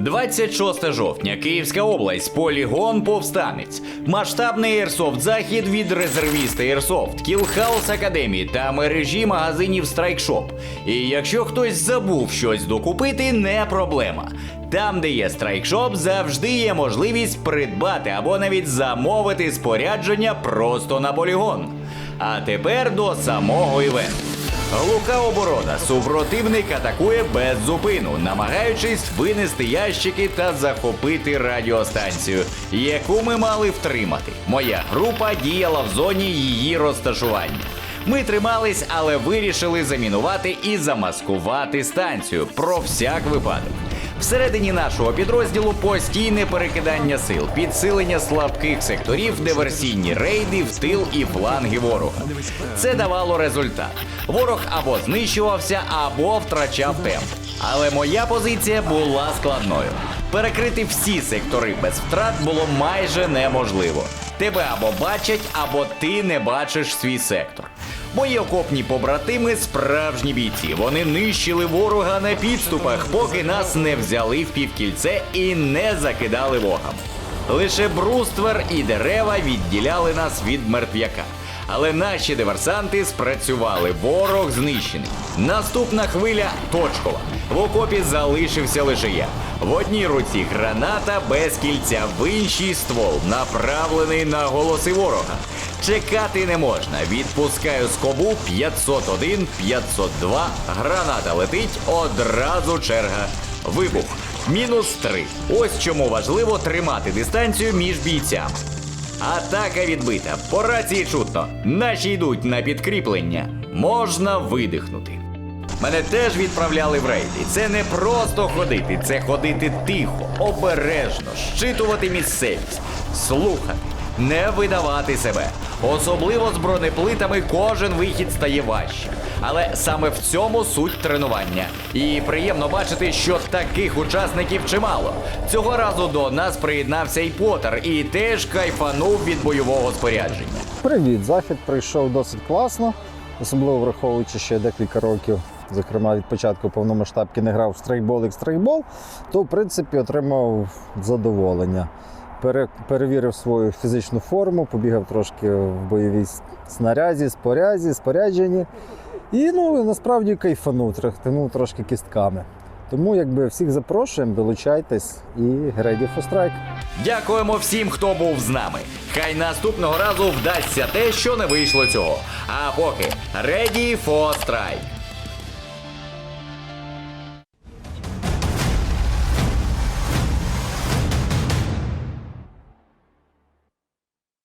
26 жовтня, Київська область, полігон повстанець, масштабний Airsoft захід від резервіста Airsoft, Кілхаус Академії та мережі магазинів Страйкшоп. І якщо хтось забув щось докупити, не проблема. Там, де є страйкшоп, завжди є можливість придбати або навіть замовити спорядження просто на полігон. А тепер до самого івенту. Глуха оборона. Супротивник атакує без зупину, намагаючись винести ящики та захопити радіостанцію, яку ми мали втримати. Моя група діяла в зоні її розташування. Ми тримались, але вирішили замінувати і замаскувати станцію про всяк випадок. Всередині нашого підрозділу постійне перекидання сил, підсилення слабких секторів, диверсійні рейди в тил і фланги ворога. Це давало результат. Ворог або знищувався, або втрачав темп. Але моя позиція була складною. Перекрити всі сектори без втрат було майже неможливо. Тебе або бачать, або ти не бачиш свій сектор. Мої окопні побратими справжні бійці. Вони нищили ворога на підступах, поки нас не взяли в півкільце і не закидали вогам. Лише бруствер і дерева відділяли нас від мертвяка. Але наші диверсанти спрацювали. Ворог знищений. Наступна хвиля точкова. В окопі залишився лише я. В одній руці граната без кільця, в іншій ствол, направлений на голоси ворога. Чекати не можна. Відпускаю скобу 501, 502. Граната летить. Одразу черга. Вибух. Мінус 3. Ось чому важливо тримати дистанцію між бійцями. Атака відбита. По рації чутно. Наші йдуть на підкріплення. Можна видихнути. Мене теж відправляли в рейди. Це не просто ходити, це ходити тихо, обережно, щитувати місцевість, слухати, не видавати себе. Особливо з бронеплитами кожен вихід стає важче. Але саме в цьому суть тренування. І приємно бачити, що таких учасників чимало. Цього разу до нас приєднався і Потер, і теж кайфанув від бойового спорядження. Привіт, захід пройшов досить класно, особливо враховуючи, що декілька років, зокрема від початку повномасштабки, не грав в страйкбол як страйкбол, то в принципі отримав задоволення. Пере, перевірив свою фізичну форму, побігав трошки в бойовій снарязі, спорязі, спорядженні. І ну, насправді кайфанув, трохтинув трошки кістками. Тому якби всіх запрошуємо, долучайтесь і for strike. Дякуємо всім, хто був з нами. Хай наступного разу вдасться те, що не вийшло цього. А поки ready for strike.